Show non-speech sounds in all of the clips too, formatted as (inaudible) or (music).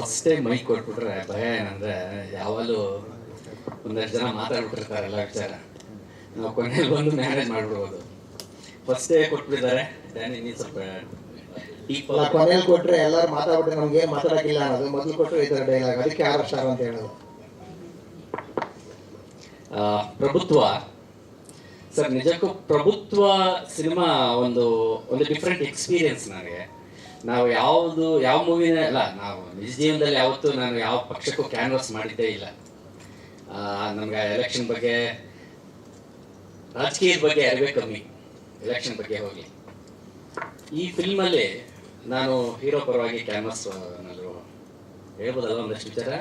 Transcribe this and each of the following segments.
First time mic ಕೊಟ್ಬಿಟ್ರೆ ಭಯ ಏನಂದ್ರೆ ಯಾವಾಗಲೂ ಒಂದಷ್ಟು ಜನ ಮಾತಾಡ್ಬಿಟ್ಟಿರ್ತಾರೆ ಎಲ್ಲ ವಿಚಾರ. ನಾವು ಕೊನೆಯಲ್ಲಿ ಬಂದು ಮ್ಯಾನೇಜ್ ಮಾಡ್ಬಿಡ್ಬೋದು. ಫಸ್ಟೇ ಕೊಟ್ಬಿಟ್ಟಿದ್ದಾರೆ. ನೀನು ಸ್ವಲ್ಪ ಈ ಕೊನೆಯಲ್ಲಿ ಕೊಟ್ರೆ ಎಲ್ಲರೂ ಮಾತಾಡ್ಬಿಟ್ರೆ ನಮ್ಗೆ ಏನ್ ಮಾತಾಡಕ್ಕಿಲ್ಲ ಅನ್ನೋದು. ಮೊದಲು ಕೊಟ್ಟರು ಈ ತರ ಡೈಲಾಗ್ ಅದಕ್ಕೆ ಆರು ಸ್ಟಾರ್ ಅಂತ ಹೇಳೋದು. ಆ, ಪ್ರಭುತ್ವ. ಸರ್ ನಿಜಕ್ಕೂ ಪ್ರಭುತ್ವ ಸಿನಿಮಾ ಒಂದು ಒಂದು ಡಿಫ್ರೆಂಟ್ ಎಕ್ಸ್ಪೀರಿಯನ್ಸ್ ನನಗೆ. ನಾವು ಯಾವುದು, ಯಾವ ಮೂವಿನ ಅಲ್ಲ, ನಾವು ನಿಜ ಜೀವನದಲ್ಲಿ ಯಾವತ್ತೂ ನಾನು ಯಾವ ಪಕ್ಷಕ್ಕೂ ಕ್ಯಾನ್ವಾಸ್ ಮಾಡಿದ್ದೇ ಇಲ್ಲ. ನಮ್ಗೆ ಎಲೆಕ್ಷನ್ ಬಗ್ಗೆ, ರಾಜಕೀಯದ ಬಗ್ಗೆ ಅರಿವೇ ಕಮ್ಮಿ ಎಲೆಕ್ಷನ್ ಬಗ್ಗೆ ಹೋಗಿ ಈ ಫಿಲ್ಮಲ್ಲಿ ನಾನು ಹೀರೋ ಪರವಾಗಿ ಕ್ಯಾನ್ವಾಸ್ ಹೇಳ್ಬೋದಲ್ಲ ಒಂದಷ್ಟು ವಿಚಾರ?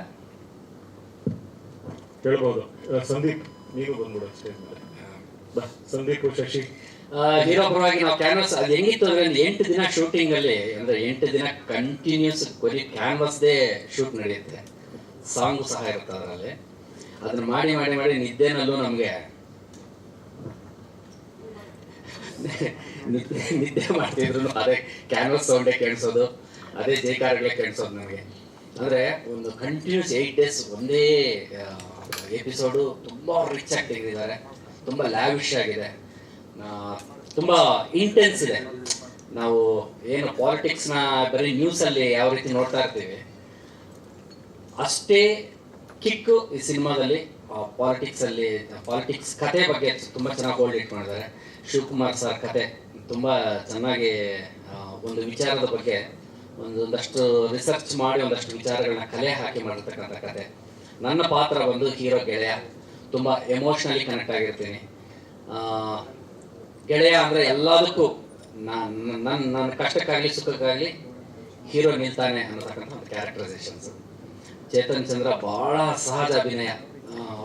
ಹೇಳ್ಬೋದು ಸಂದೀಪ್, ನೀವು ಬಾ, ಸಂದೀಪ್, ಶಶಿ. ಹೀರೋ ಪರವಾಗಿ ನಾವು ಕ್ಯಾನ್ವಾಸ್ ಅದು ಹೆಂಗಿತ್ತು ಅಂದ್ರೆ ಒಂದು ಎಂಟು ದಿನ ಶೂಟಿಂಗ್ ಅಲ್ಲಿ, ಅಂದ್ರೆ ಎಂಟು ದಿನ ಕಂಟಿನ್ಯೂಸ್ ಬರೀ ಕ್ಯಾನ್ವಾಸ್ದೇ ಶೂಟ್ ನಡೆಯುತ್ತೆ. ಸಾಂಗ್ ಸಹ ಇರುತ್ತೆ ಅದರಲ್ಲಿ. ಅದನ್ನ ಮಾಡಿ ಮಾಡಿ ಮಾಡಿ ನಿದ್ದೆನಲ್ಲೂ ನಮಗೆ ನಿದ್ದೆ ನಿದ್ದೆ ಮಾಡ್ತಿದ್ರು. ಅದೇ ಕ್ಯಾನ್ವಾಸ್ ಸೌಂಡೇ ಕೇಳಿಸೋದು, ಅದೇ ಜೈಕಾರಗಳೇ ಕೇಳಿಸೋದು ನಮಗೆ. ಅಂದ್ರೆ ಒಂದು ಕಂಟಿನ್ಯೂಸ್ ಏಟ್ ಡೇಸ್ ಒಂದೇ ಎಪಿಸೋಡು ತುಂಬಾ ರಿಚ್ ಆಗಿ ತೆಗೆದಿದ್ದಾರೆ ತುಂಬಾ ಲ್ಯಾವಿಶ್ ಆಗಿದೆ. ತುಂಬಾ ಇಂಟೆನ್ಸ್ ಇದೆ. ನಾವು ಏನು ಪಾಲಿಟಿಕ್ಸ್ನ ಬರೀ ನ್ಯೂಸಲ್ಲಿ ಯಾವ ರೀತಿ ನೋಡ್ತಾ ಇರ್ತೀವಿ, ಅಷ್ಟೇ ಕಿಕ್ ಈ ಸಿನಿಮಾದಲ್ಲಿ ಪಾಲಿಟಿಕ್ಸ್ ಅಲ್ಲಿ ಪಾಲಿಟಿಕ್ಸ್ ಕತೆ ಬಗ್ಗೆ ತುಂಬಾ ಚೆನ್ನಾಗಿ ಹೋಲ್ಡ್ ಮಾಡಿದ್ದಾರೆ. ಶಿವಕುಮಾರ್ ಸರ್ ಕತೆ ತುಂಬಾ ಚೆನ್ನಾಗಿ ಒಂದು ವಿಚಾರದ ಬಗ್ಗೆ ಒಂದೊಂದಷ್ಟು ರಿಸರ್ಚ್ ಮಾಡಿ, ಒಂದಷ್ಟು ವಿಚಾರಗಳನ್ನ ಕಲೆ ಹಾಕಿ ಮಾಡಿರ್ತಕ್ಕಂಥ ಕತೆ. ನನ್ನ ಪಾತ್ರ ಬಂದು ಹೀರೋ ಗೆಳೆಯ, ತುಂಬಾ ಎಮೋಷ್ನಲಿ ಕನೆಕ್ಟ್ ಆಗಿರ್ತೀನಿ. ಗೆಳೆಯ ಅಂದ್ರೆ ಎಲ್ಲದಕ್ಕೂ ನನ್ನ ನನ್ನ ಕಷ್ಟಕ್ಕಾಗಲಿ, ಸುಖಕ್ಕಾಗಲಿ ಹೀರೋ ನಿಲ್ತಾನೆ ಅನ್ನತಕ್ಕಂಥ ಒಂದು ಕ್ಯಾರೆಕ್ಟರೈಸೇಷನ್ಸ್ ಚೇತನ್ ಚಂದ್ರ ಬಹಳ ಸಹಜ ಅಭಿನಯ.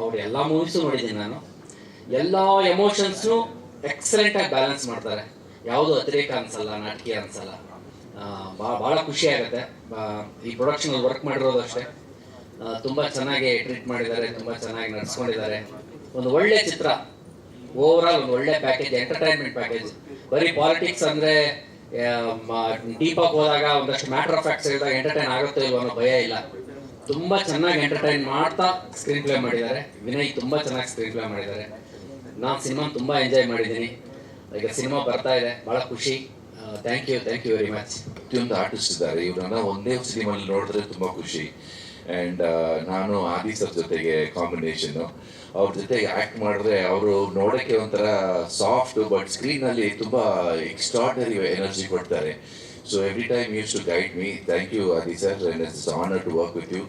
ಅವ್ರು ಎಲ್ಲ ಮೂವೀಸು ನೋಡಿದ್ದೀನಿ ನಾನು. ಎಲ್ಲ ಎಮೋಷನ್ಸ್ನು ಎಕ್ಸಲೆಂಟ್ ಆಗಿ ಬ್ಯಾಲೆನ್ಸ್ ಮಾಡ್ತಾರೆ. ಯಾವುದು ಅತಿರೇಕ ಅನ್ಸಲ್ಲ, ನಾಟಕೀಯ ಅನ್ಸಲ್ಲ. ಭಾಳ ಭಾಳ ಖುಷಿ ಆಗುತ್ತೆ. ಈ ಪ್ರೊಡಕ್ಷನ್ ವರ್ಕ್ ಮಾಡಿರೋದು ಅಷ್ಟೇ. ತುಂಬಾ ಚೆನ್ನಾಗಿ ಟ್ರೀಟ್ ಮಾಡಿದ್ದಾರೆ, ತುಂಬಾ ಚೆನ್ನಾಗಿ ನಡ್ಸ್ಕೊಂಡಿದ್ದಾರೆ. ಒಂದು ಒಳ್ಳೆ ಚಿತ್ರ. ಓವರ್ ಆಲ್ ಒಂದು ಒಳ್ಳೆ ಪ್ಯಾಕೇಜ್ ಎಂಟರ್ಟೈನ್ಮೆಂಟ್ ಪ್ಯಾಕೇಜ್ ಬರೀ ಪಾಲಿಟಿಕ್ಸ್ ಅಂದ್ರೆ ಡೀಪ್ ಆಗಿ ಹೋದಾಗ ಒಂದಷ್ಟು ಮ್ಯಾಟರ್ ಆಫ್ ಫ್ಯಾಕ್ಟ್ಸ್ ಹೇಳಿದಾಗ ಎಂಟರ್ಟೈನ್ ಆಗುತ್ತೋ ಇಲ್ಲ ಅನ್ನೋ ಭಯ ಇಲ್ಲ. ತುಂಬಾ ಚೆನ್ನಾಗಿ ಎಂಟರ್ಟೈನ್ ಮಾಡ್ತಾ ಸ್ಕ್ರೀನ್ ಪ್ಲೇ ಮಾಡಿದ್ದಾರೆ. ವಿನಯ್ ತುಂಬಾ ಚೆನ್ನಾಗಿ ಸ್ಕ್ರೀನ್ ಪ್ಲೇ ಮಾಡಿದ್ದಾರೆ. ನಾನು ಸಿನಿಮಾ ತುಂಬಾ ಎಂಜಾಯ್ ಮಾಡಿದ್ದೀನಿ. ಈಗ ಸಿನಿಮಾ ಬರ್ತಾ ಇದೆ. ಬಹಳ ಖುಷಿ. Thank you thank you very much ಪ್ರತಿಯೊಂದು ಆರ್ಟಿಸ್ಟ್ ಇದ್ದಾರೆ ಇವ್ರನ್ನ ಒಂದೇ ಸಿನಿಮಾ ನೋಡಿದ್ರೆ ತುಂಬಾ ಖುಷಿ. ಅಂಡ್ ನಾನು ಆದಿ ಸರ್ ಜೊತೆಗೆ ಕಾಂಬಿನೇಷನ್ ಅವ್ರ ಜೊತೆಗೆ ಆಕ್ಟ್ ಮಾಡಿದ್ರೆ ಅವರು ನೋಡಕ್ಕೆ ಒಂಥರ ಸಾಫ್ಟ್ ಬಟ್ ಸ್ಕ್ರೀನ್ ಅಲ್ಲಿ ತುಂಬಾ ಎಕ್ಸ್ಟ್ರಾರ್ಡನರಿ ಎನರ್ಜಿ ಕೊಡ್ತಾರೆ. So every time use to guide me thank you Aadi sir and it's honour to work with you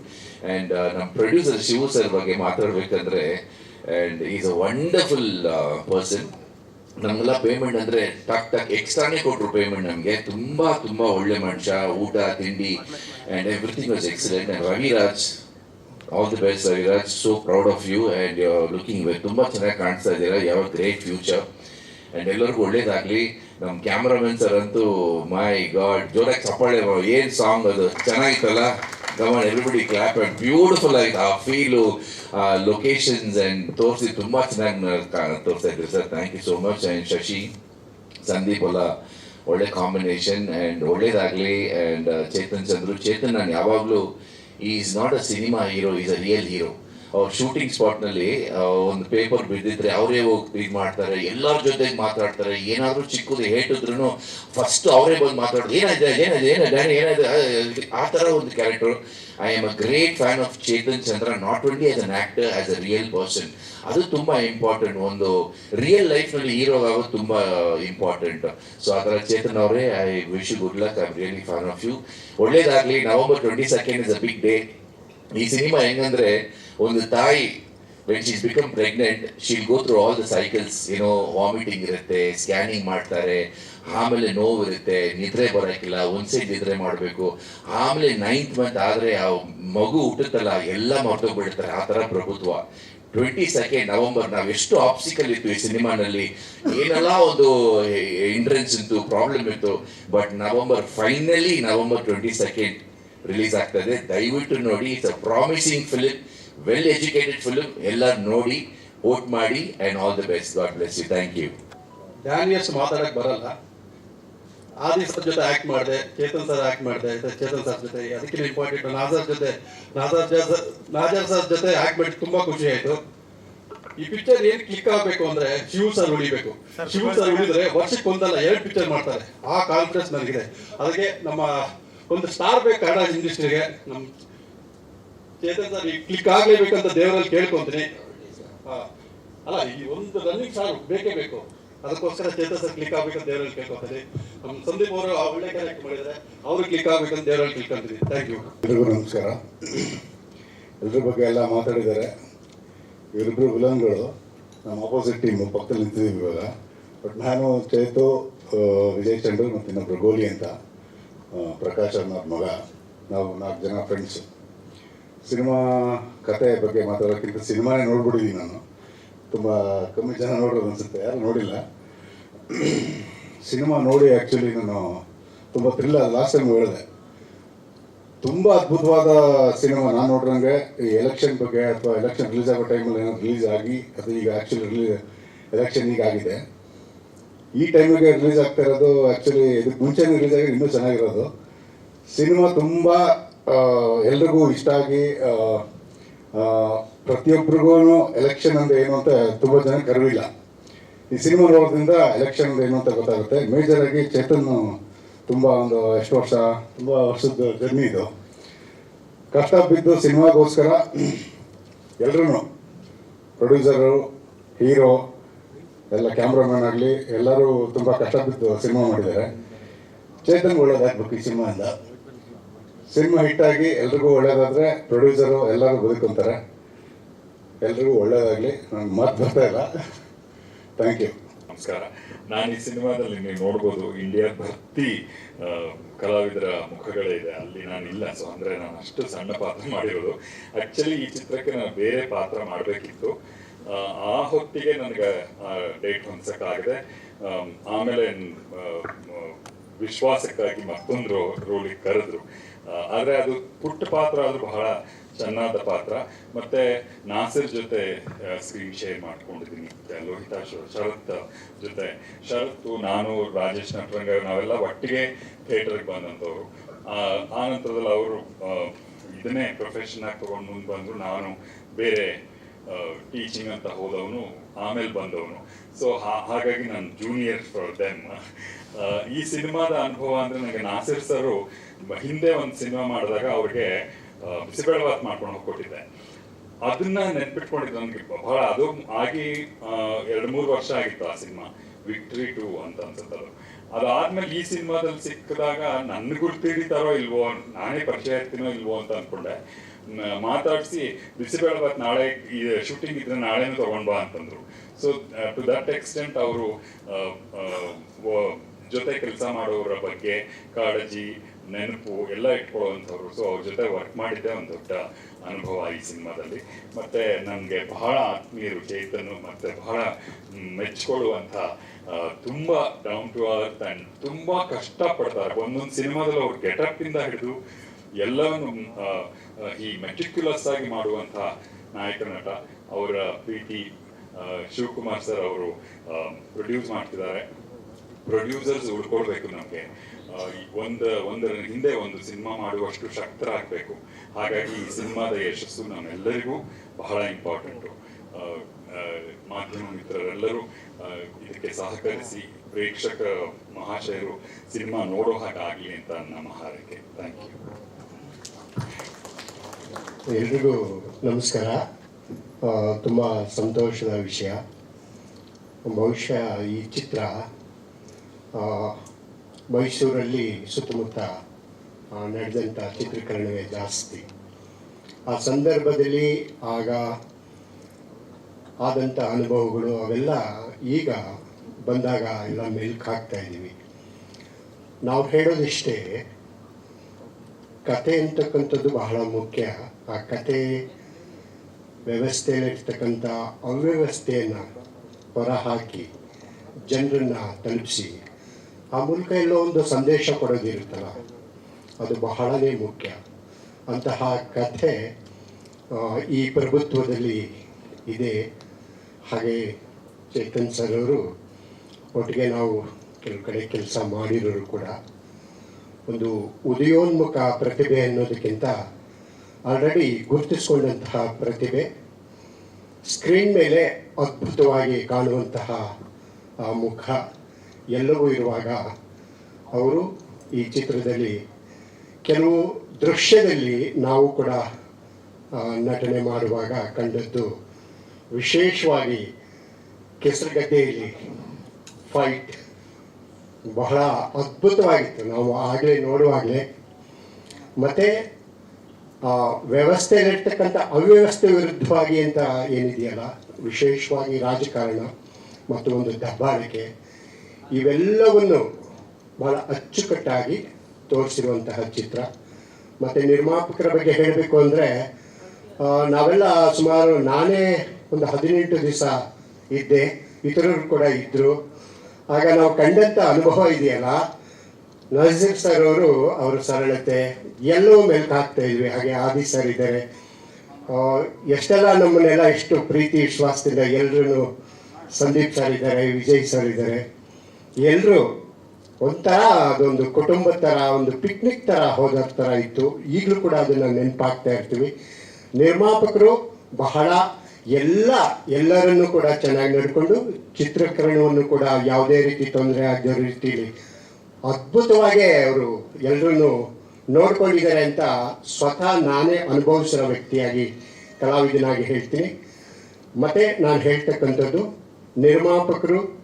and ನಮ್ಮ ಪ್ರೊಡ್ಯೂಸರ್ ಶಿವು ಸರ್ ಬಗ್ಗೆ ಮಾತಾಡ್ಬೇಕಂದ್ರೆ and is a wonderful person ನಮ್ಗೆಲ್ಲ payment ಅಂದ್ರೆ ಟಕ್ ಟಕ್ ಎಕ್ಸ್ಟ್ರಾನೇ ಕೊಟ್ರು ಪೇಮೆಂಟ್ ನಮಗೆ. ತುಂಬಾ ತುಂಬಾ ಒಳ್ಳೆ ಮನುಷ್ಯ. ಊಟ, ತಿಂಡಿ and everything was excellent and Raviraj all the best Raviraj so proud of you and looking well ತುಂಬಾ ಚೆನ್ನಾಗಿ ಕಾಣಿಸ್ತಾ ಇದ್ದೀರಾ. ಯಾವ ಗ್ರೇಟ್ ಫ್ಯೂಚರ್ ಆ್ಯಂಡ್ ಎಲ್ಲರಿಗೂ ಒಳ್ಳೇದಾಗಲಿ. ನಮ್ಮ ಕ್ಯಾಮ್ರಾಮನ್ ಸರ್ ಅಂತೂ ಮೈ ಗಾಡ್ ಜೋರಾಗಿ ಚಪ್ಪಾಳೆ ಏನು ಸಾಂಗ್ ಅದು? ಚೆನ್ನಾಗಿತ್ತಲ್ಲ? Come on everybody clap and beautiful ಆಯ್ತು. ಆ ಫೀಲು ಆ ಲೊಕೇಶನ್ಸ್ ಅಂಡ್ ತೋರಿಸಿ ತುಂಬಾ ಚೆನ್ನಾಗಿ ತೋರಿಸ್ತಾ ಇದ್ರಿ sir thank you so much and Shashi, Sandeep ಎಲ್ಲ ಒಳ್ಳೆ ಕಾಂಬಿನೇಷನ್ ಅಂಡ್ ಒಳ್ಳೇದಾಗಲಿ. ಅಂಡ್ ಚೇತನ್ ಚಂದ್ರು. ಚೇತನ್ ನಾನು ಯಾವಾಗಲೂ is not a cinema hero is a real hero ಅವ್ರ ಶೂಟಿಂಗ್ ಸ್ಪಾಟ್ನಲ್ಲಿ ಒಂದು ಪೇಪರ್ ಬಿದ್ದಿದ್ರೆ ಅವರೇ ಹೋಗಿ ಇದು ಮಾಡ್ತಾರೆ, ಎಲ್ಲರ ಜೊತೆಗೆ ಮಾತಾಡ್ತಾರೆ, ಏನಾದ್ರೂ ಚಿಕ್ಕದು ಹೇಟಿದ್ರು ಫಸ್ಟ್ ಅವರೇ ಬಂದು ಮಾತಾಡೋದು, ಏನಾಯ್ತು ಏನಾಯ್ತು ಏನಾಯ್ತು ಏನಾಯ್ತು, ಆ ತರ ಒಂದು character I am a great fan of Chetan Chandra not only as an actor as a real person ಅದು ತುಂಬಾ ಇಂಪಾರ್ಟೆಂಟ್ ಒಂದು ರಿಯಲ್ ಲೈಫ್ನಲ್ಲಿ ಹೀರೋ ಆಗೋದು ತುಂಬ ಇಂಪಾರ್ಟೆಂಟ್ ಸೊ ಅದರ ಚೇತನ್ ಅವರೇ I wish good luck I really fan of you ಒಳ್ಳೇದಾಗ್ಲಿ. November twenty second is a big day ಈ cinema ಹೆಂಗಂದ್ರೆ, ಒಂದು ತಾಯಿ when become become pregnant go go through all the cycles ಏನೋ ವಾಮಿಟಿಂಗ್ ಇರುತ್ತೆ ಸ್ಕ್ಯಾನಿಂಗ್ ಮಾಡ್ತಾರೆ, ಆಮೇಲೆ ನೋವು ಇರುತ್ತೆ, ನಿದ್ರೆ ಬರೋಕ್ಕಿಲ್ಲ ಒಂದ್ ಸೈಡ್ ನಿದ್ರೆ ಮಾಡಬೇಕು. ಆಮೇಲೆ ನೈನ್ತ್ ಮಂತ್ ಆದ್ರೆ ಆ ಮಗು ಹುಟ್ಟುತ್ತಲ್ಲ, ಎಲ್ಲ ಮರ್ತೋಗ್ಬಿಡ್ತಾರೆ ಆ ತರ ಪ್ರಭುತ್ವ. ಟ್ವೆಂಟಿ ಸೆಕೆಂಡ್ ನವೆಂಬರ್ ನಾವು ಎಷ್ಟು ಆಪ್ಸಿಕಲ್ ಇತ್ತು ಈ ಸಿನಿಮಾನಲ್ಲಿ. ಏನೆಲ್ಲ ಒಂದು ಇಂಟ್ರೆನ್ಸ್ ಇತ್ತು ಪ್ರಾಬ್ಲಮ್ ಇತ್ತು but November finally November twenty second release ಆಗ್ತದೆ. ದಯವಿಟ್ಟು ನೋಡಿ it's a promising film well educated film ಎಲ್ಲರೂ ನೋಡಿ ವೋಟ್ ಮಾಡಿ and all the best god bless you thank you Daniels ಮಾತಾಡಕ್ ಬರಲ್ಲ. ಆದಿ ಸರ್ ಜೊತೆ ಆಕ್ಟ್ ಮಾಡಿದೆ ಚೇತನ್ ಸರ್ ಆಕ್ಟ್ ಮಾಡಿದೆ ಚೇತನ್ ಸರ್ ಜೊತೆ. ಅದಕ್ಕೆ ಇಂಪಾರ್ಟೆಂಟ್ ನಾಜರ್ ಜೊತೆ ನಾಜರ್ ನಾಜರ್ ಸರ್ ಜೊತೆ ಆಕ್ಟ್ ಮಾಡಿ ತುಂಬಾ ಖುಷಿ ಆಯ್ತು. ಈ ಪಿಕ್ಚರ್ ಏನ್ ಕ್ಲಿಕ್ ಆಗ್ಬೇಕು ಅಂದ್ರೆ ಶಿವ ಸರ್ ಉಳಿಬೇಕು. ಶಿವ ಸರ್ ಉಳಿದ್ರೆ ವರ್ಷಕ್ಕೆ ಒಂದಲ್ಲ ಎರಡು ಪಿಕ್ಚರ್ ಮಾಡ್ತಾರೆ. ಆ ಕಾನ್ಫಿಡೆನ್ಸ್ ನನಗಿದೆ. ಅದಕ್ಕೆ ನಮ್ಮ ಒಂದು ಸ್ಟಾರ್ ಬೇಕು ಕನ್ನಡ ಇಂಡಸ್ಟ್ರಿಗೆ ನಮ್ಮ ಚೇತನ್ ಸರ್ ಕ್ಲಿಕ್ ಆಗ್ಲೇಬೇಕಂತ ದೇವರಲ್ಲಿ ಕೇಳ್ಕೊಂತೀನಿ. ಅಲ್ಲ, ಈ ಒಂದು ರನ್ನಿಂಗ್ ಸ್ಟಾರ್ ಬೇಕೇ ಬೇಕು. ಅದಕ್ಕೋಸ್ಕರ ಚೇತನ್ ಸರ್ ಕ್ಲಿಕ್ ಆಗ್ಬೇಕಂತ ದೇವರಲ್ಲಿ ಕೇಳ್ಕೊತೀನಿ. ನಮ್ಮ ಸಂದೀಪ್ ಅವರು ಒಳ್ಳೆ ಕನೆಕ್ಟ್ ಮಾಡಿದ್ರೆ ಅವರು ಕ್ಲಿಕ್ ಆಗ್ಬೇಕಂತ ದೇವರಲ್ಲಿ ಕೇಳ್ಕೊಂತೀನಿ. ಥ್ಯಾಂಕ್ ಯು ಎಲ್ರಿಗೂ ನಮಸ್ಕಾರ. ಎಲ್ರ ಬಗ್ಗೆ ಎಲ್ಲ ಮಾತಾಡಿದ್ದಾರೆ. ಇವರಿಬ್ಬರು ವಿಲನ್ಗಳು. ನಮ್ಮ ಆಪೋಸಿಟ್ ಟೀಮ್ ಪಕ್ಕದಲ್ಲಿ ನಿಂತಿದ್ದೀವಿ ಇವಾಗ. ಬಟ್ ನಾನು ಚೇತು ವಿಜಯ್ ಚಂದ್ರ ಮತ್ತು ಇನ್ನೊಬ್ರು ಗೋಲಿ ಅಂತ ಪ್ರಕಾಶ್ ಅನ್ನೋದು ಮಗ. ನಾವು ನಾಲ್ಕು ಜನ ಫ್ರೆಂಡ್ಸ್ ಸಿನಿಮಾ ಕತೆ ಬಗ್ಗೆ ಮಾತಾಡೋಕ್ಕಿಂತ ಸಿನಿಮಾನೇ ನೋಡ್ಬಿಟ್ಟಿದ್ದೀನಿ ನಾನು. ತುಂಬ ಕಮ್ಮಿ ಜನ ನೋಡೋದು ಅನಿಸುತ್ತೆ, ಯಾರು ನೋಡಿಲ್ಲ. ಸಿನಿಮಾ ನೋಡಿ ಆ್ಯಕ್ಚುಲಿ ನಾನು ತುಂಬ ಥ್ರಿಲ್ಲ ಲಾಸ್ಟ್ ಟೈಮ್ ಹೇಳಿದೆ. ತುಂಬ ಅದ್ಭುತವಾದ ಸಿನಿಮಾ ನಾನು ನೋಡ್ರಂಗೆ ಈ ಎಲೆಕ್ಷನ್ ಬಗ್ಗೆ ಅಥವಾ ಎಲೆಕ್ಷನ್ ರಿಲೀಸ್ ಆಗೋ ಟೈಮಲ್ಲಿ ಏನೋ ರಿಲೀಸ್ ಆಗಿ ಅಥವಾ ಈಗ ಆ್ಯಕ್ಚುಲಿ ರಿಲೀಸ್ ಎಲೆಕ್ಷನ್ ಈಗ ಆಗಿದೆ. ಈ ಟೈಮಿಗೆ ರಿಲೀಸ್ ಆಗ್ತಾ ಇರೋದು ಆ್ಯಕ್ಚುಲಿ ಇದು ಮುಂಚೆನೇ ರಿಲೀಸ್ ಆಗಿ ಇನ್ನೂ ಚೆನ್ನಾಗಿರೋದು. ಸಿನಿಮಾ ತುಂಬ ಎಲ್ರಿಗೂ ಇಷ್ಟ ಆಗಿ ಪ್ರತಿಯೊಬ್ಬರಿಗೂ ಎಲೆಕ್ಷನ್ ಅಂದ್ರೆ ಏನು ಅಂತ ತುಂಬ ಜನಕ್ಕೆ ಅರಿವಿಲ್ಲ ಈ ಸಿನಿಮಾ ನೋಡೋದ್ರಿಂದ ಎಲೆಕ್ಷನ್ ಅಂದ್ರೆ ಏನು ಅಂತ ಗೊತ್ತಾಗುತ್ತೆ. ಮೇಜರ್ ಆಗಿ ಚೇತನ್ ತುಂಬ ಒಂದು ಎಷ್ಟು ವರ್ಷ, ತುಂಬ ವರ್ಷದ ಜರ್ನಿ ಇದು. ಕಷ್ಟ ಬಿದ್ದು ಸಿನಿಮಾಗೋಸ್ಕರ ಎಲ್ಲರೂ ಪ್ರೊಡ್ಯೂಸರು ಹೀರೋ ಎಲ್ಲ ಕ್ಯಾಮ್ರಾಮನ್ ಆಗಲಿ, ಎಲ್ಲರೂ ತುಂಬ ಕಷ್ಟ ಬಿದ್ದು ಸಿನಿಮಾ ಮಾಡಿದ್ದಾರೆ. ಚೇತನ್ ಒಳ್ಳೇದಾಗ್ಬೇಕು ಈ ಸಿನಿಮಾಯಿಂದ ಸಿನಿಮಾ ಹಿಟ್ಟಾಗಿ ಎಲ್ರಿಗೂ ಒಳ್ಳೇದಾದ್ರೆ ಪ್ರೊಡ್ಯೂಸರು ಎಲ್ಲರೂ ಬದುಕೊಂತಾರೆ. ಎಲ್ರಿಗೂ ಒಳ್ಳೇದಾಗಲಿ ನನಗೆ ಮಾತು ಬರ್ತಾ ಇಲ್ಲ. ಥ್ಯಾಂಕ್ ಯು ನಮಸ್ಕಾರ. ನಾನು ಈ ಸಿನಿಮಾದಲ್ಲಿ ನೀವು ನೋಡ್ಬೋದು ಇಂಡಿಯಾ ಭರ್ತಿ ಕಲಾವಿದರ ಮುಖಗಳೇ ಇದೆ. ಅಲ್ಲಿ ನಾನು ಇಲ್ಲ. ಸೊ ಅಂದ್ರೆ ನಾನು ಅಷ್ಟು ಸಣ್ಣ ಪಾತ್ರ ಮಾಡಿರೋದು. ಆಕ್ಚುಲಿ ಈ ಚಿತ್ರಕ್ಕೆ ನಾನು ಬೇರೆ ಪಾತ್ರ ಮಾಡಬೇಕಿತ್ತು. ಆ ಹೊತ್ತಿಗೆ ನನಗೆ ಡೇಟ್ ಹೊಂದಸಕ್ಕಾಗದೆ ಆಮೇಲೆ ವಿಶ್ವಾಸಕ್ಕಾಗಿ ಮತ್ತೊಂದು ರೋಲಿಗೆ ಕರೆದ್ರು. ಆದರೆ ಅದು ಪುಟ್ಟ ಪಾತ್ರ ಆದ್ರೂ ಬಹಳ ಚೆನ್ನಾದ ಪಾತ್ರ. ಮತ್ತೆ ನಾಸಿರ್ ಜೊತೆ ಸ್ಕ್ರೀನ್ ಶೇರ್ ಮಾಡ್ಕೊಂಡಿದ್ದೀನಿ. ಲೋಹಿತಾ ಶರತ್ ಜೊತೆ. ಶರತ್, ನಾನು, ರಾಜೇಶ್ ನಟರಂಗ, ನಾವೆಲ್ಲ ಒಟ್ಟಿಗೆ ಥಿಯೇಟರ್ಗೆ ಬಂದಂಥವ್ರು. ಆ ನಂತರದಲ್ಲಿ ಅವರು ಇದನ್ನೇ ಪ್ರೊಫೆಷನ್ ಆಗಿ ತಗೊಂಡು ಮುಂದೆ ಬಂದ್ರು. ನಾನು ಬೇರೆ ಟೀಚಿಂಗ್ ಅಂತ ಹೋದವನು ಆಮೇಲೆ ಬಂದವನು. ಸೊ ಹಾಗಾಗಿ ನಾನು ಜೂನಿಯರ್ ಫಾರ್ ದೆಮ್ ಈ ಸಿನಿಮಾದ ಅನುಭವ ಅಂದ್ರೆ ನನಗೆ ನಾಸಿರ್ ಸರು ಹಿಂದೆ ಒಂದು ಸಿನಿಮಾ ಮಾಡಿದಾಗ ಅವ್ರಿಗೆ ಬಿಸಿಬೇಳವಾತ್ ಮಾಡ್ಕೊಂಡು ಹೋಗ್ಕೊಟ್ಟಿದ್ದೆ. ಅದನ್ನ ನೆನ್ಪಿಟ್ಕೊಂಡಿದ್ದು ನನಗೆ ಬಹಳ ಅದು ಆಗಿ ಎರಡು ಮೂರು ವರ್ಷ ಆಗಿತ್ತು ಆ ಸಿನಿಮಾ. ವಿಕ್ಟ್ರಿ ಟು ಅಂತ ಅನ್ಸುತ್ತದು. ಅದಾದ್ಮೇಲೆ ಈ ಸಿನಿಮಾದಲ್ಲಿ ಸಿಕ್ಕಿದಾಗ ನನ್ನ ಗುರ್ತಿಡಿತಾರೋ ಇಲ್ವೋ ನಾನೇ ಪರಿಚಯ ಇರ್ತೀನೋ ಇಲ್ವೋ ಅಂತ ಅನ್ಕೊಂಡೆ. ಮಾತಾಡ್ಸಿ ಬಿಸಿಬೇಳಬಾತ್ ನಾಳೆ ಶೂಟಿಂಗ್ ಇದ್ರೆ ನಾಳೆನೂ ತಗೊಂಡ್ ಬಾ ಅಂತಂದ್ರು. ಸೊ ಟು ದಟ್ ಎಕ್ಸ್ಟೆಂಟ್ ಅವರು ಜೊತೆ ಕೆಲಸ ಮಾಡೋರ ಬಗ್ಗೆ ಕಾಳಜಿ, ನೆನಪು ಎಲ್ಲ ಇಟ್ಕೊಳ್ಳುವಂಥವ್ರು. ಸೊ ಅವ್ರ ಜೊತೆ ವರ್ಕ್ ಮಾಡಿದ್ದೆ ಒಂದು ದೊಡ್ಡ ಅನುಭವ ಈ ಸಿನಿಮಾದಲ್ಲಿ. ಮತ್ತೆ ನನಗೆ ಬಹಳ ಆತ್ಮೀಯರು ಚೇತನು ಮತ್ತೆ ಬಹಳ ಮೆಚ್ಚಿಕೊಳ್ಳುವಂಥ ತುಂಬಾ ಡೌನ್ ಟು ಅರ್ತ್ ಆ್ಯಂಡ್ ತುಂಬಾ ಕಷ್ಟಪಡ್ತಾರೆ. ಒಂದೊಂದು ಸಿನಿಮಾದಲ್ಲಿ ಅವ್ರು ಗೆಟಪ್ ಇಂದ ಹಿಡಿದು ಎಲ್ಲವನ್ನು ಈ ಮೆಟಿಕ್ಯುಲಸ್ ಆಗಿ ಮಾಡುವಂತಹ ನಾಯಕ ನಟ ಅವರ ಪ್ರೀತಿ ಶಿವಕುಮಾರ್ ಸರ್ ಅವರು ಪ್ರೊಡ್ಯೂಸ್ ಮಾಡ್ತಿದ್ದಾರೆ. ಪ್ರೊಡ್ಯೂಸರ್ಸ್ ಉಳ್ಕೊಳ್ಬೇಕು ನಮಗೆ. ಒಂದು, ಒಂದರ ಹಿಂದೆ ಒಂದು ಸಿನಿಮಾ ಮಾಡುವಷ್ಟು ಶಕ್ತರಾಗಬೇಕು. ಹಾಗಾಗಿ ಈ ಸಿನಿಮಾದ ಯಶಸ್ಸು ನಮ್ಮೆಲ್ಲರಿಗೂ ಬಹಳ ಇಂಪಾರ್ಟೆಂಟು ಮಾಧ್ಯಮ ಮಿತ್ರರೆಲ್ಲರೂ ಇದಕ್ಕೆ ಸಹಕರಿಸಿ ಪ್ರೇಕ್ಷಕ ಮಹಾಶಯರು ಸಿನಿಮಾ ನೋಡೋ ಹಾಗಾಗಲಿ ಅಂತ ನಮ್ಮ ಹಾರೈಕೆ ಥ್ಯಾಂಕ್ ಯು ಎಲ್ರಿಗೂ ನಮಸ್ಕಾರ. ತುಂಬ ಸಂತೋಷದ ವಿಷಯ. ಬಹುಶಃ ಈ ಚಿತ್ರ ಮೈಸೂರಲ್ಲಿ ಸುತ್ತಮುತ್ತ ನಡೆದಂಥ ಚಿತ್ರೀಕರಣವೇ ಜಾಸ್ತಿ. ಆ ಸಂದರ್ಭದಲ್ಲಿ ಆಗ ಆದಂಥ ಅನುಭವಗಳು ಅವೆಲ್ಲ ಈಗ ಬಂದಾಗ ಎಲ್ಲ ಮೆಲ್ಕ್ ಹಾಕ್ತಾ ಇದ್ದೀವಿ. ನಾವು ಹೇಳೋದಿಷ್ಟೇ ಕತೆ ಅಂತಕ್ಕಂಥದ್ದು ಬಹಳ ಮುಖ್ಯ. ಆ ಕತೆ ವ್ಯವಸ್ಥೆಯಲ್ಲಿರ್ತಕ್ಕಂಥ ಅವ್ಯವಸ್ಥೆಯನ್ನು ಹೊರಹಾಕಿ ಜನರನ್ನ ತಲುಪಿಸಿ, ಆ ಮೂಲಕ ಎಲ್ಲೋ ಒಂದು ಸಂದೇಶ ಕೊಡೋದಿರುತ್ತಲ್ಲ, ಅದು ಬಹಳನೇ ಮುಖ್ಯ. ಅಂತಹ ಕಥೆ ಈ ಪ್ರಭುತ್ವದಲ್ಲಿ ಇದೆ. ಹಾಗೆ ಚೇತನ್ ಸರ್ ಅವರು ಒಟ್ಟಿಗೆ ನಾವು ಕೆಲವು ಕಡೆ ಕೆಲಸ ಮಾಡಿರೋರು ಕೂಡ ಒಂದು ಉದಯೋನ್ಮುಖ ಪ್ರತಿಭೆ ಅನ್ನೋದಕ್ಕಿಂತ ಆಲ್ರೆಡಿ ಗುರುತಿಸಿಕೊಂಡಂತಹ ಪ್ರತಿಭೆ ಸ್ಕ್ರೀನ್ ಮೇಲೆ ಅದ್ಭುತವಾಗಿ ಕಾಣುವಂತಹ, ಆ, ಮುಖ ಎಲ್ಲವೂ ಇರುವಾಗ ಅವರು ಈ ಚಿತ್ರದಲ್ಲಿ ಕೆಲವು ದೃಶ್ಯದಲ್ಲಿ ನಾವು ಕೂಡ ನಟನೆ ಮಾಡುವಾಗ ಕಂಡದ್ದು ವಿಶೇಷವಾಗಿ ಕೆಸರುಗದ್ದೆಯಲ್ಲಿ ಫೈಟ್ ಬಹಳ ಅದ್ಭುತವಾಗಿತ್ತು. ನಾವು ಆಗಲೇ ನೋಡುವಾಗಲೇ. ಮತ್ತು ವ್ಯವಸ್ಥೆಯಲ್ಲಿರ್ತಕ್ಕಂಥ ಅವ್ಯವಸ್ಥೆ ವಿರುದ್ಧವಾಗಿ ಅಂತ ಏನಿದೆಯಲ್ಲ, ವಿಶೇಷವಾಗಿ ರಾಜಕಾರಣ ಮತ್ತು ಒಂದು ದಬ್ಬಾಳಿಕೆ, ಇವೆಲ್ಲವನ್ನು ಬಹಳ ಅಚ್ಚುಕಟ್ಟಾಗಿ ತೋರಿಸಿರುವಂತಹ ಚಿತ್ರ. ಮತ್ತು ನಿರ್ಮಾಪಕರ ಬಗ್ಗೆ ಹೇಳಬೇಕು ಅಂದರೆ ನಾವೆಲ್ಲ ಸುಮಾರು ನಾನೇ ಒಂದು ಹದಿನೆಂಟು ದಿವಸ ಇದ್ದೆ. ಇತರರು ಕೂಡ ಇದ್ದರು ಆಗ ನಾವು ಕಂಡಂಥ ಅನುಭವ ಇದೆಯಲ್ಲ? ನಜೀರ್ ಸರ್ ಅವರು ಅವರ ಸರಳತೆ ಎಲ್ಲೋ ಮೆಲ್ಕು ಹಾಕ್ತಾ ಇದ್ವಿ, ಹಾಗೆ ಆದಿ ಸರ್ ಇದ್ದಾರೆ. ಎಷ್ಟೆಲ್ಲ ನಮ್ಮನ್ನೆಲ್ಲ ಎಷ್ಟು ಪ್ರೀತಿ, ವಿಶ್ವಾಸದಿಂದ ಎಲ್ಲರೂ ಸಂದೀಪ್ ಸರ್ ಇದ್ದಾರೆ, ವಿಜಯ್ ಸರ್ ಇದ್ದಾರೆ. ಎಲ್ಲರೂ ಒಂಥರ ಅದೊಂದು ಕುಟುಂಬದ ಥರ ಒಂದು ಪಿಕ್ನಿಕ್ ಥರ ಹೋದ ಥರ ಇತ್ತು. ಈಗಲೂ ಕೂಡ ಅದನ್ನು ನೆನಪಾಗ್ತಾ ಇರ್ತೀವಿ. ನಿರ್ಮಾಪಕರು ಬಹಳ ಎಲ್ಲ, ಎಲ್ಲರನ್ನು ಕೂಡ ಚೆನ್ನಾಗಿ ನೋಡಿಕೊಂಡು ಚಿತ್ರೀಕರಣವನ್ನು ಕೂಡ ಯಾವುದೇ ರೀತಿ ತೊಂದರೆ ಆಗದ ರೀತಿಯಲ್ಲಿ ಅದ್ಭುತವಾಗಿ ಅವರು ಎಲ್ಲರನ್ನು ನೋಡ್ಕೊಂಡಿದ್ದಾರೆ ಅಂತ ಸ್ವತಃ ನಾನೇ ಅನುಭವಿಸಿರೋ ವ್ಯಕ್ತಿಯಾಗಿ ಕಲಾವಿದನಾಗಿ ಹೇಳ್ತೀನಿ. ಮತ್ತು ನಾನು ಹೇಳ್ತಕ್ಕಂಥದ್ದು, ನಿರ್ಮಾಪಕರು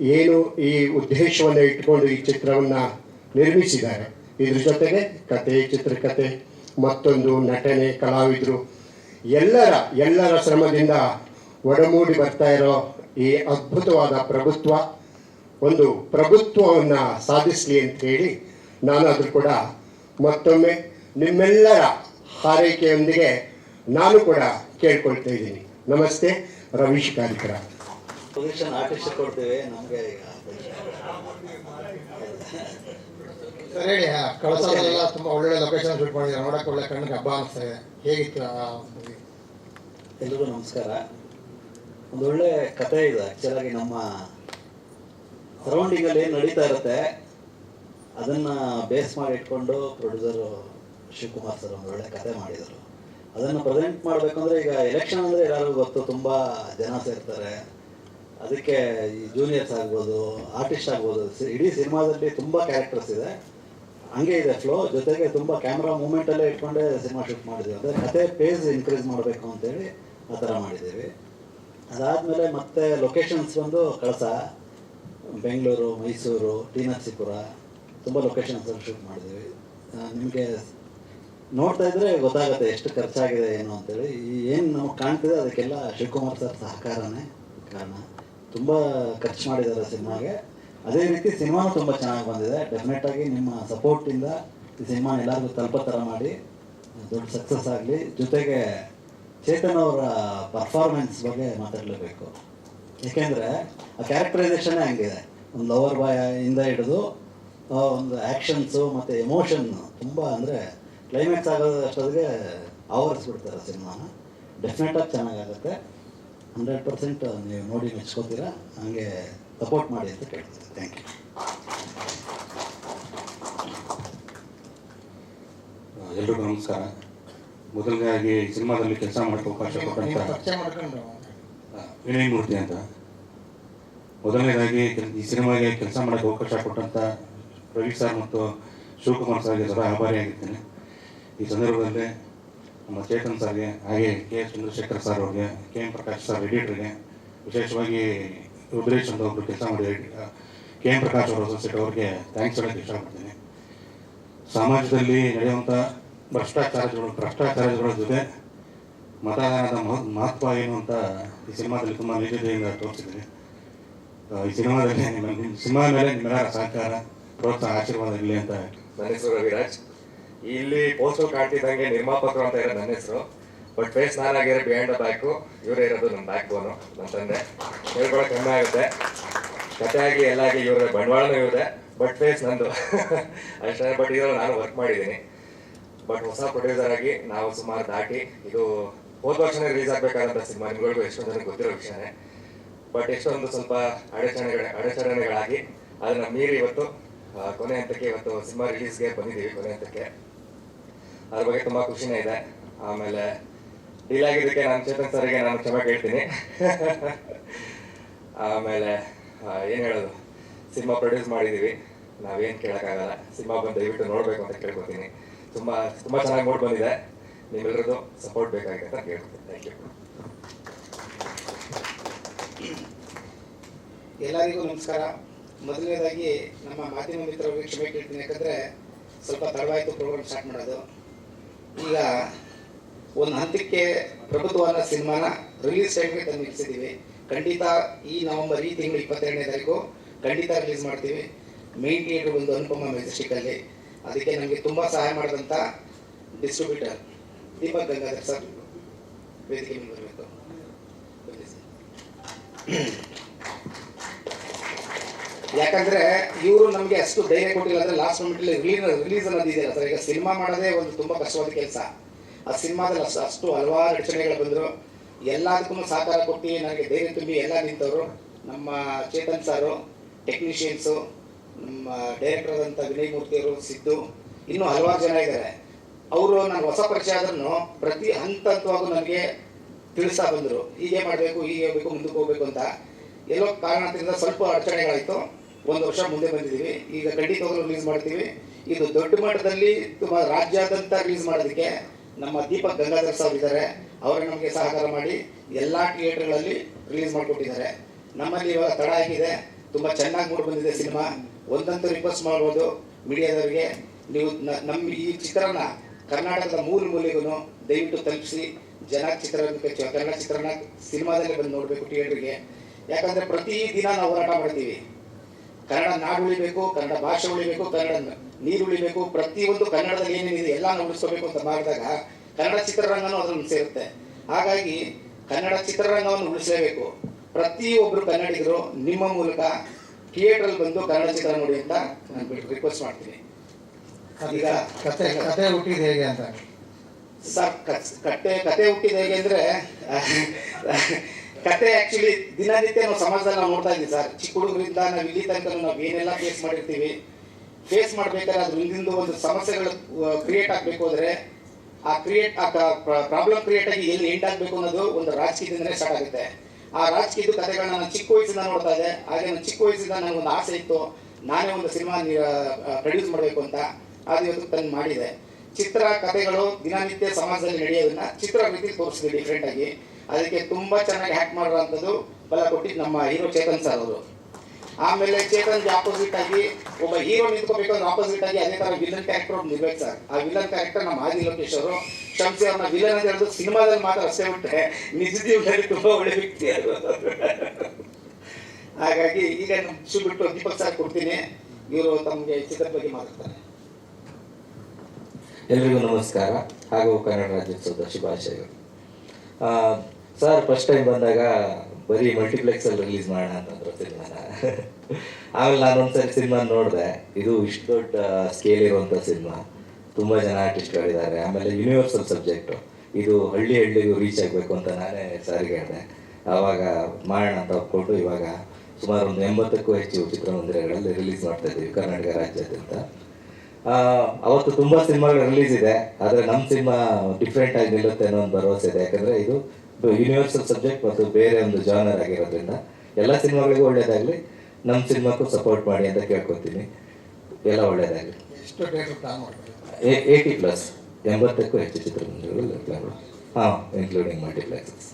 ಏನು ಈ ಉದ್ದೇಶವನ್ನು ಇಟ್ಕೊಂಡು ಈ ಚಿತ್ರವನ್ನು ನಿರ್ಮಿಸಿದ್ದಾರೆ. ಇದ್ರ ಜೊತೆಗೆ ಕತೆ, ಚಿತ್ರಕತೆ, ಮತ್ತೊಂದು ನಟನೆ, ಕಲಾವಿದರು ಎಲ್ಲರ ಎಲ್ಲರ ಶ್ರಮದಿಂದ ಒಡಮೂಡಿ ಬರ್ತಾ ಇರೋ ಈ ಅದ್ಭುತವಾದ ಪ್ರಭುತ್ವ, ಒಂದು ಪ್ರಭುತ್ವವನ್ನು ಸಾಧಿಸಲಿ ಅಂತ ಹೇಳಿ ನಾನು ಕೂಡ ಮತ್ತೊಮ್ಮೆ ನಿಮ್ಮೆಲ್ಲರ ಹಾರೈಕೆಯೊಂದಿಗೆ ನಾನು ಕೂಡ ಕೇಳ್ಕೊಳ್ತಾ ಇದ್ದೀನಿ. ನಮಸ್ತೆ, ರವೀಶ್ ಕಾರಿಕರ. ನಮಗೆ ಸರ್ ಕಳಸದಲ್ಲೆಲ್ಲ ತುಂಬಾ ಒಳ್ಳೆ ಲೊಕೇಶನ್ ಒಳ್ಳೆ ಕಣ್ಣಿಗೆ ಹಬ್ಬ ಇದೆ ಆ? ಎಲ್ರಿಗೂ ನಮಸ್ಕಾರ. ಒಂದು ಒಳ್ಳೆ ಕತೆ ಇದೆ. ಆ್ಯಕ್ಚುಲಾಗಿ ನಮ್ಮ ಸರೌಂಡಿಂಗಲ್ಲಿ ಏನು ನಡೀತಾ ಇರುತ್ತೆ, ಅದನ್ನ ಬೇಸ್ ಮಾಡಿ ಇಟ್ಕೊಂಡು ಪ್ರೊಡ್ಯೂಸರು ಶಿವಕುಮಾರ್ ಸರ್ ಒಳ್ಳೆ ಕತೆ ಮಾಡಿದರು. ಅದನ್ನು ಪ್ರೆಸೆಂಟ್ ಮಾಡ್ಬೇಕಂದ್ರೆ ಈಗ ಎಲೆಕ್ಷನ್ ಅಂದರೆ ಎಲ್ಲರಿಗೂ ಗೊತ್ತು, ತುಂಬ ಜನ ಸೇರ್ತಾರೆ. ಅದಕ್ಕೆ ಈ ಜೂನಿಯರ್ಸ್ ಆಗ್ಬೋದು ಆರ್ಟಿಸ್ಟ್ ಆಗ್ಬೋದು ಇಡೀ ಸಿನಿಮಾದಲ್ಲಿ ತುಂಬ ಕ್ಯಾರೆಕ್ಟರ್ಸ್ ಇದೆ. ಹಂಗೆ ಇದೆ ಫ್ಲೋ ಜೊತೆಗೆ ತುಂಬ ಕ್ಯಾಮ್ರಾ ಮೂಮೆಂಟಲ್ಲೇ ಇಟ್ಕೊಂಡೆ ಸಿನಿಮಾ ಶೂಟ್ ಮಾಡಿದ್ವಿ. ಅಂದರೆ ಕತೆ ಪೇಸ್ ಇನ್ಕ್ರೀಸ್ ಮಾಡಬೇಕು ಅಂತೇಳಿ ಆ ಥರ ಮಾಡಿದ್ದೀವಿ. ಅದಾದಮೇಲೆ ಮತ್ತೆ ಲೊಕೇಶನ್ಸ್ ಬಂದು ಕಳಸ. ಬೆಂಗಳೂರು, ಮೈಸೂರು, ಟಿ ತುಂಬಾ ತುಂಬ ಲೊಕೇಶನ್ಸಲ್ಲಿ ಶೂಟ್ ಮಾಡಿದ್ದೀವಿ. ನಿಮಗೆ ನೋಡ್ತಾ ಇದ್ರೆ ಗೊತ್ತಾಗುತ್ತೆ ಎಷ್ಟು ಖರ್ಚಾಗಿದೆ, ಏನು ಅಂತೇಳಿ. ಈ ಏನು ನಾವು ಕಾಣ್ತಿದೆ ಅದಕ್ಕೆಲ್ಲ ಶಿವಕುಮಾರ್ ಸರ್ ಸಹಕಾರನೇ ಕಾರಣ. ತುಂಬ ಖರ್ಚು ಮಾಡಿದ್ದಾರೆ ಸಿನಿಮಾಗೆ. ಅದೇ ರೀತಿ ಸಿನಿಮಾ ತುಂಬ ಚೆನ್ನಾಗಿ ಬಂದಿದೆ. ಡೆಫಿನೆಟ್ ಆಗಿ ನಿಮ್ಮ ಸಪೋರ್ಟಿಂದ ಈ ಸಿನಿಮಾ ಎಲ್ಲರಿಗೂ ತಲುಪೋ ಥರ ಮಾಡಿ. ದೊಡ್ಡ ಸಕ್ಸಸ್ ಆಗಲಿ. ಜೊತೆಗೆ ಚೇತನ್ ಅವರ ಪರ್ಫಾರ್ಮೆನ್ಸ್ ಬಗ್ಗೆ ಮಾತಾಡಲೇಬೇಕು. ಏಕೆಂದರೆ ಆ ಕ್ಯಾರೆಕ್ಟರೈಸೇಷನ್ ಹಂಗಿದೆ. ಒಂದು ಲವರ್ ಬಾಯ್ ಇಂದ ಹಿಡಿದು ಒಂದು ಆ್ಯಕ್ಷನ್ಸು ಮತ್ತು ಎಮೋಷನ್ ತುಂಬ ಅಂದರೆ ಕ್ಲೈಮ್ಯಾಕ್ಸ್ ಆಗೋದು ಅಷ್ಟೊತ್ತಿಗೆ ಆವರಿಸ್ಬಿಡ್ತಾರೆ ಸಿನಿಮಾನ. ಡೆಫಿನೆಟಾಗಿ ಚೆನ್ನಾಗಾಗುತ್ತೆ. ಹಂಡ್ರೆಡ್ ಪರ್ಸೆಂಟ್ ನೀವು ನೋಡಿ ಮೆಚ್ಕೋತೀರಾ? ಹಂಗೆ ಸಪೋರ್ಟ್ ಮಾಡಿ ಅಂತ ಕೇಳ್ತೀನಿ ಥ್ಯಾಂಕ್ ಯು ಎಲ್ರಿಗೂ ನಮಸ್ಕಾರ. ಮೊದಲನೇದಾಗಿ ಸಿನಿಮಾದಲ್ಲಿ ಕೆಲಸ ಮಾಡೋಕ್ಕೆ ಅವಕಾಶ ಕೊಟ್ಟಂತ ವಿನಯ್ ಮೂರ್ತಿ ಅಂತ. ಮೊದಲನೇದಾಗಿ ಈ ಸಿನಿಮಾಗೆ ಕೆಲಸ ಮಾಡೋಕೆ ಅವಕಾಶ ಕೊಟ್ಟಂತ ರವಿ ಸರ್ ಮತ್ತು ಶಿವಕುಮಾರ್ ಸರ್ಗೆ ಸದಾ ಆಭಾರಿಯಾಗಿದ್ದೇನೆ ಈ ಸಂದರ್ಭದಲ್ಲಿ ನಮ್ಮ ಚೇತನ್ ಸರ್ಗೆ ಹಾಗೆ ಕೆ ಎಸ್ ಚಂದ್ರಶೇಖರ್ ಸರ್ ಅವ್ರಿಗೆ ಕೆ ಎಂ ಪ್ರಕಾಶ್ ಸರ್ ಎಡಿಟರ್ಗೆ ವಿಶೇಷವಾಗಿ ರುದ್ರೇಶ್ ಅಂತ ಒಬ್ಬರು ಕೆಲಸ ಮಾಡಿ ಕೆ ಎಂ ಪ್ರಕಾಶ್ ಅವರ ಅಸೋಸಿಯೇಟ್ ಅವ್ರಿಗೆ ಥ್ಯಾಂಕ್ಸ್ ಹೇಳಕ್ಕೆ ಇಷ್ಟಪಡ್ತೀನಿ. ಸಮಾಜದಲ್ಲಿ ನಡೆಯುವಂಥ ಭ್ರಷ್ಟಾಚಾರಗಳು ಭ್ರಷ್ಟಾಚಾರಗಳ ಜೊತೆ ಮತದಾನದ ಮಹ- ಮಹತ್ವ ಏನು ಅಂತ ಈ ಸಿನಿಮಾದಲ್ಲಿ ತುಂಬ ನಿಜತೆಯಿಂದ ತೋರಿಸಿದ್ದೀನಿ ಈ ಸಿನಿಮಾದಲ್ಲಿ ನಿಮ್ಮ ಸಿನಿಮಾ ಮೇಲೆ ನಿಮ್ಮೆಲ್ಲರ ಸಹಕಾರ, ಪ್ರೋತ್ಸಾಹ, ಆಶೀರ್ವಾದ ಇರಲಿ ಅಂತ ನನ್ನ ಹೆಸರು ರವಿರಾಜ್. ಇಲ್ಲಿ ಪೋಸ್ಟರ್ ಕಾಟಿದಂಗೆ ನಿರ್ಮಾಪಕರು ಅಂತ ಇರೋ ನನ್ನ ಹೆಸರು. ಬಟ್ ಫೇಸ್ ನಾನಾಗಿರೋ ಬಿಹೈಂಡ್ ದ ಬ್ಯಾಕು ಇವರೇ ಇರೋದು ನಮ್ಮ ಬ್ಯಾಕ್ ಬೋನು ನಮ್ಮ ತಂದೆ. ಹೇಳ್ಕೊಳಕ್ ಕಮ್ಮಿ ಆಗುತ್ತೆ. ಕಥೆಯಾಗಿ, ಎಲ್ಲಾಗಿ ಇವರ ಬಂಡವಾಳನೂ ಇವ್ರೆ ಬಟ್ ಫೇಸ್ ನಂದು. (laughs) ಅಷ್ಟೇ ಬಟ್ ಇದರಲ್ಲಿ ನಾನು ವರ್ಕ್ ಮಾಡಿದ್ದೀನಿ. ಬಟ್ ಹೊಸ ಪ್ರೊಡ್ಯೂಸರ್ ಆಗಿ ನಾವು ಸುಮಾರು ದಾಟಿ, ಇದು ಹೋದ ವರ್ಷನೇ ರಿಲೀಸ್ ಆಗಬೇಕಾದಂಥ ಸಿನಿಮಾ ನಿಮ್ಗಳಿಗೂ ಎಷ್ಟೊಂದು ಜನಕ್ಕೆ ಗೊತ್ತಿರೋ ವಿಷಯನೇ. ಬಟ್ ಎಷ್ಟೊಂದು ಸ್ವಲ್ಪ ಅಡಚಣೆಗಳ, ಅಡಚಣೆಗಳಾಗಿ ಅದನ್ನ ಮೀರಿ ಇವತ್ತು ಕೊನೆ ಹಂತಕ್ಕೆ ಇವತ್ತು ಸಿನಿಮಾ ರಿಲೀಸ್ಗೆ ಬಂದಿದ್ದೀವಿ, ಕೊನೆ ಹಂತಕ್ಕೆ. ಅದ್ರ ಬಗ್ಗೆ ತುಂಬ ಖುಷಿನೇ ಇದೆ. ಆಮೇಲೆ ಡೀಲ್ ಆಗಿದ್ದಕ್ಕೆ ನಾನು ಚೇತನ್ ಸರ್ಗೆ ನಾನು ಕ್ಷಮೆ ಕೇಳ್ತೀನಿ. (laughs) ಆಮೇಲೆ ಏನು ಹೇಳೋದು? ಸಿನಿಮಾ ಪ್ರೊಡ್ಯೂಸ್ ಮಾಡಿದ್ದೀವಿ ನಾವೇನು ಕೇಳೋಕ್ಕಾಗಲ್ಲ. ಸಿನಿಮಾ ಬಂದು ದಯವಿಟ್ಟು ನೋಡಬೇಕು ಅಂತ ಕೇಳ್ಕೊತೀನಿ. ತುಂಬ ತುಂಬ ಚೆನ್ನಾಗಿ ಮೂಡ್ ಬಂದಿದೆ. ನಿಮ್ಮೆಲ್ಲರದ್ದು ಸಪೋರ್ಟ್ ಬೇಕಾಗಿದೆ ಅಂತ ಕೇಳ್ತೀನಿ ಥ್ಯಾಂಕ್ ಯು ಎಲ್ಲರಿಗೂ ನಮಸ್ಕಾರ. ಮೊದಲನೇದಾಗಿ ನಮ್ಮ ಮಾಧ್ಯಮ ಮಿತ್ರರಿಗೆ ಕ್ಷಮೆ ಕೇಳ್ತೀನಿ. ಯಾಕಂದರೆ ಸ್ವಲ್ಪ ತಡವಾಯಿತು ಪ್ರೋಗ್ರಾಮ್ ಸ್ಟಾರ್ಟ್ ಮಾಡೋದು. ಈಗ ಒಂದು ಹಂತಕ್ಕೆ ಪ್ರಭುತ್ವ ಸಿನಿಮಾನ ರಿಲೀಸ್ ಟೈಮ್ಗೆ ತಂದು ನಿಲ್ಲಿಸಿದ್ದೀವಿ ಖಂಡಿತ ಈ ನವೆಂಬರ್, ಈ ತಿಂಗಳು ಇಪ್ಪತ್ತೆರಡನೇ ತಾರೀಕು ಖಂಡಿತ ರಿಲೀಸ್ ಮಾಡ್ತೀವಿ. ಮೇನ್ ಥಿಯೇಟರ್ ಒಂದು ಅನುಪಮ ಮೆಜೆಸ್ಟಿಕಲ್ಲಿ ಅದಕ್ಕೆ ನಮಗೆ ತುಂಬ ಸಹಾಯ ಮಾಡಿದಂಥ ಡಿಸ್ಟ್ರಿಬ್ಯೂಟರ್ ದೀಪಕ್ ಗಂಗಾಧರ್ ಸರ್ ವೇದಿಕೆ ಮೇಲೆ ಬರಬೇಕು ಯಾಕಂದ್ರೆ ಇವರು ನಮಗೆ ಅಷ್ಟು ಧೈರ್ಯ ಕೊಟ್ಟಿಲ್ಲ ಅಂದ್ರೆ ಲಾಸ್ಟ್ ಮೂಮೆಂಟಲ್ಲಿ ರಿಲೀಸ್ ರಿಲೀಸ್ ಅನ್ನೋದು ಇದೆಯಲ್ಲ ಸರ್. ಈಗ ಸಿನಿಮಾ ಮಾಡೋದೇ ಒಂದು ತುಂಬಾ ಕಷ್ಟವಾದ ಕೆಲಸ. ಆ ಸಿನಿಮಾದಲ್ಲಿ ಅಷ್ಟು ಹಲವಾರು ರಚನೆಗಳು ಬಂದರು. ಎಲ್ಲದಕ್ಕೂ ಸಹಕಾರ ಕೊಟ್ಟು ನನಗೆ ಧೈರ್ಯ ತುಂಬಿ ಎಲ್ಲ ನಿಂತವರು. ನಮ್ಮ ಚೇತನ್ ಸಾರು ಟೆಕ್ನಿಷಿಯನ್ಸು ನಮ್ಮ ಡೈರೆಕ್ಟರ್ ಆದಂಥ ವಿನಯ್ ಮೂರ್ತಿಯವರು ಸಿದ್ದು, ಇನ್ನೂ ಹಲವಾರು ಜನ ಇದ್ದಾರೆ. ಅವರು ನಾನು ಹೊಸ ಪರಿಚಯ ಆದ್ರೂ ಪ್ರತಿ ಹಂತ ಹಂತವಾಗೂ ನನಗೆ ತಿಳಿಸ್ತಾ ಬಂದರು. ಹೀಗೆ ಮಾಡಬೇಕು, ಹೀಗೆ ಹೋಗಬೇಕು, ಮುಂದಕ್ಕೆ ಹೋಗಬೇಕು ಅಂತ. ಎಲ್ಲೋ ಕಾರಣದಿಂದ ಸ್ವಲ್ಪ ಅಡಚಣೆಗಳಾಯಿತು. ಒಂದು ವರ್ಷ ಮುಂದೆ ಬಂದಿದ್ದೀವಿ ಈಗ ಖಂಡಿತವಾಗ್ಲೂ ರಿಲೀಸ್ ಮಾಡ್ತೀವಿ. ಇದು ದೊಡ್ಡ ಮಟ್ಟದಲ್ಲಿ ತುಂಬ ರಾಜ್ಯಾದ್ಯಂತ ರಿಲೀಸ್ ಮಾಡೋದಕ್ಕೆ ನಮ್ಮ ದೀಪಕ್ ಗಂಗಾಧರ್ ಸಾಹ್ ಇದ್ದಾರೆ ಅವರು ನಮಗೆ ಸಹಕಾರ ಮಾಡಿ ಎಲ್ಲ ಥಿಯೇಟರ್ಗಳಲ್ಲಿ ರಿಲೀಸ್ ಮಾಡಿಕೊಟ್ಟಿದ್ದಾರೆ. ನಮ್ಮಲ್ಲಿ ಇವಾಗ ತಡ ಆಗಿದೆ. ತುಂಬ ಚೆನ್ನಾಗಿ ಮೂಡಿ ಬಂದಿದೆ ಸಿನಿಮಾ. ಒಂದಂತೂ ರಿಕ್ವೆಸ್ಟ್ ಮಾಡ್ಬೋದು ಮೀಡಿಯಾದವರಿಗೆ. ನೀವು ನಮ್ಮ ಈ ಚಿತ್ರನ ಕರ್ನಾಟಕದ ಮೂಲ ಮೂಲೆಗೂ ದಯವಿಟ್ಟು ತಲುಪಿಸಿ. ಜನ ಚಿತ್ರರಂಗಕ್ಕೆ ಕನ್ನಡ ಚಿತ್ರನ ಸಿನಿಮಾದಲ್ಲಿ ಬಂದು ನೋಡಬೇಕು ಥಿಯೇಟ್ರಿಗೆ. ಯಾಕಂದ್ರೆ ಪ್ರತಿ ದಿನ ನಾವು ಹೋರಾಟ ಮಾಡ್ತೀವಿ. ಕನ್ನಡ ನಾಡು ಉಳಿಬೇಕು, ಕನ್ನಡ ಭಾಷೆ ಉಳಿಬೇಕು, ಕನ್ನಡ ನೀರು ಉಳಿಬೇಕು ಪ್ರತಿಯೊಂದು ಕನ್ನಡದಲ್ಲಿ ಏನೇನಿದೆ ಎಲ್ಲ ಉಳಿಸ್ಕೋಬೇಕು ಅಂತ ಮಾಡಿದಾಗ ಕನ್ನಡ ಚಿತ್ರರಂಗನೂ ಅದನ್ನು ಸೇರುತ್ತೆ ಹಾಗಾಗಿ ಕನ್ನಡ ಚಿತ್ರರಂಗವನ್ನು ಉಳಿಸಲೇಬೇಕು. ಪ್ರತಿಯೊಬ್ಬರು ಕನ್ನಡಿಗರು ನಿಮ್ಮ ಮೂಲಕ ಥಿಯೇಟ್ರಲ್ಲಿ ಬಂದು ಕನ್ನಡ ಚಿತ್ರ ನೋಡಿ ಅಂತ ನಾನು ರಿಕ್ವೆಸ್ಟ್ ಮಾಡ್ತೀನಿ. ಈಗ ಕತೆ ಕತೆ ಹುಟ್ಟಿದ ಹೇಗೆ ಅಂತ? ಸರ್ ಕಟ್ಟೆ ಕತೆ ಕತೆ ಹುಟ್ಟಿದ ಹೇಗೆ ಅಂದ್ರೆ ಕತೆ ಆಕ್ಚುಲಿ ದಿನನಿತ್ಯ ನಾವು ಸಮಾಜದಲ್ಲಿ ನಾವು ನೋಡ್ತಾ ಇದ್ದೀವಿ ಸರ್. ಚಿಕ್ಕ ಹುಡುಗರಿಂದ ನಾವು ಇಲ್ಲಿ ತನಕ ನಾವು ಏನೆಲ್ಲ ಫೇಸ್ ಮಾಡಿರ್ತೀವಿ. ಫೇಸ್ ಮಾಡ್ಬೇಕಾದ್ರೆ ಅದ್ರ ಹಿಂದಿಂದ ಒಂದು ಸಮಸ್ಯೆಗಳು ಕ್ರಿಯೇಟ್ ಆಗಬೇಕು ಅಂದ್ರೆ ಆ ಕ್ರಿಯೇಟ್ ಆ ಪ್ರಾಬ್ಲಮ್ ಕ್ರಿಯೇಟ್ ಆಗಿ ಎಲ್ಲಿ ಎಂಡ್ ಆಗಬೇಕು ಅನ್ನೋದು ಒಂದು ರಾಜಕೀಯದಿಂದನೇ ಸ್ಟಾರ್ಟ್ ಆಗುತ್ತೆ. ಆ ರಾಜಕೀಯದ ಕಥೆಗಳನ್ನ ನಾನು ಚಿಕ್ಕ ವಯಸ್ಸಿಂದ ನೋಡ್ತಾ ಇದ್ದೆ. ಹಾಗೆ ನಾನು ಚಿಕ್ಕ ವಯಸ್ಸಿಂದ ನನಗೊಂದು ಆಸೆ ಇತ್ತು. ನಾನೇ ಒಂದು ಸಿನಿಮಾ ಪ್ರೊಡ್ಯೂಸ್ ಮಾಡಬೇಕು ಅಂತ. ಅದು ಇವತ್ತು ತನ್ನ ಮಾಡಿದೆ. ಚಿತ್ರ ಕಥೆಗಳು ದಿನನಿತ್ಯ ಸಮಾಜದಲ್ಲಿ ನಡೆಯೋದನ್ನ ಚಿತ್ರ ರೀತಿ ತೋರಿಸಿದೆ ಡಿಫ್ರೆಂಟ್ ಆಗಿ. ಅದಕ್ಕೆ ತುಂಬಾ ಚೆನ್ನಾಗಿ ಹ್ಯಾಕ್ ಮಾಡಿರೋಂಥದ್ದು ಬಲ ಕೊಟ್ಟಿದ್ದು ನಮ್ಮ ಹೀರೋ ಚೇತನ್ ಸರ್ ಅವರು. ಆಮೇಲೆ ಚೇತನ್ಗೆ ಆಪೋಸಿಟ್ ಆಗಿ ಒಬ್ಬ ಹೀರೋ ನಿಂತ್ಕೋಬೇಕಂದ್ರೆ ಆಪೋಸಿಟ್ ಆಗಿ ಅದೇ ತರ ವಿಲನ್ ಕ್ಯಾರೆಕ್ಟರ್ ಒಬ್ಬ ಸರ್ ಆ ವಿಲನ್ ಕ್ಯಾರೆಕ್ಟರ್ ನಮ್ಮ ಆದಿ ಲೋಕೇಶ್ ಅವರು, ಶಂಸಿ ಅವ್ರನ್ನ ವಿಲನ್ ಅಂತ ಹೇಳೋದು ಸಿನಿಮಾದಲ್ಲಿ ಮಾತ್ರ ಅಷ್ಟೇ ಬಿಟ್ಟರೆ ನಿಜ ಜೀವನದಲ್ಲಿ ತುಂಬಾ ಒಳ್ಳೆ ವ್ಯಕ್ತಿ ಅದು ಹಾಗಾಗಿ ಈಗ ಶು ಬಿಟ್ಟು ದೀಪಕ್ ಸರ್ ಕೊಡ್ತೀನಿ. ಇವರು ತಮಗೆ ಚಿತ್ರದ ಬಗ್ಗೆ ಮಾತಾಡ್ತಾರೆ. ಎಲ್ರಿಗೂ ನಮಸ್ಕಾರ. ಹಾಗೂ ಕನ್ನಡ ರಾಜ್ಯೋತ್ಸವದ ಶುಭಾಶಯಗಳು. ಸರ್ ಫಸ್ಟ್ ಟೈಮ್ ಬಂದಾಗ ಬರೀ ಮಲ್ಟಿಪ್ಲೆಕ್ಸ್ ಅಲ್ಲಿ ರಿಲೀಸ್ ಮಾಡೋಣ ಆಮೇಲೆ ನಾನು ಒಂದ್ಸರಿ ಸಿನಿಮಾ ನೋಡಿದೆ. ಇದು ಇಷ್ಟು ದೊಡ್ಡ ಸ್ಕೇಲ್ ಇರುವಂಥ ಸಿನಿಮಾ ತುಂಬ ಜನ ಆರ್ಟಿಸ್ಟ್ಗಳಿದ್ದಾರೆ ಆಮೇಲೆ ಯೂನಿವರ್ಸಲ್ ಸಬ್ಜೆಕ್ಟು ಇದು ಹಳ್ಳಿ ಹಳ್ಳಿಗೂ ರೀಚ್ ಆಗಬೇಕು ಅಂತ ನಾನೇ ಸಾರಿಗೆ ಹೇಳಿದೆ. ಆವಾಗ ಮಾಡೋಣ ಅಂತ ಒಪ್ಕೊಂಡು ಇವಾಗ ಸುಮಾರು ಒಂದು ಎಂಬತ್ತಕ್ಕೂ ಹೆಚ್ಚು ಚಿತ್ರಮಂದಿರಗಳಲ್ಲಿ ರಿಲೀಸ್ ಮಾಡ್ತಾ ಇದ್ದೀವಿ ಕರ್ನಾಟಕ ರಾಜ್ಯಾದ್ಯಂತ ಅವತ್ತು ತುಂಬಾ ಸಿನಿಮಾಗಳು ರಿಲೀಸ್ ಇದೆ. ಆದ್ರೆ ನಮ್ಮ ಸಿನಿಮಾ ಡಿಫ್ರೆಂಟ್ ಆಗಿ ನಿಲ್ಲುತ್ತೆ ಅನ್ನೋ ಒಂದು ಭರವಸೆ ಇದೆ. ಯಾಕಂದ್ರೆ ಇದು ಯೂನಿವರ್ಸಲ್ ಸಬ್ಜೆಕ್ಟ್ ಮತ್ತು ಬೇರೆ ಒಂದು ಜಾನರ್ ಆಗಿರೋದ್ರಿಂದ ಎಲ್ಲ ಸಿನಿಮಾಗಳಿಗೂ ಒಳ್ಳೇದಾಗಲಿ ನಮ್ಮ ಸಿನಿಮಾಕ್ಕೂ ಸಪೋರ್ಟ್ ಮಾಡಿ ಅಂತ ಕೇಳ್ಕೊತೀನಿ. ಎಲ್ಲ ಒಳ್ಳೇದಾಗಲಿ. ಏಯ್ಟಿ ಪ್ಲಸ್ ಎಂಬತ್ತಕ್ಕೂ ಹೆಚ್ಚು ಚಿತ್ರಮಂದಿರಗಳು ಪ್ಲಾನ್ ಹಾಂ ಇನ್ಕ್ಲೂಡಿಂಗ್ ಮಲ್ಟಿಪ್ಲೆಕ್ಸಸ್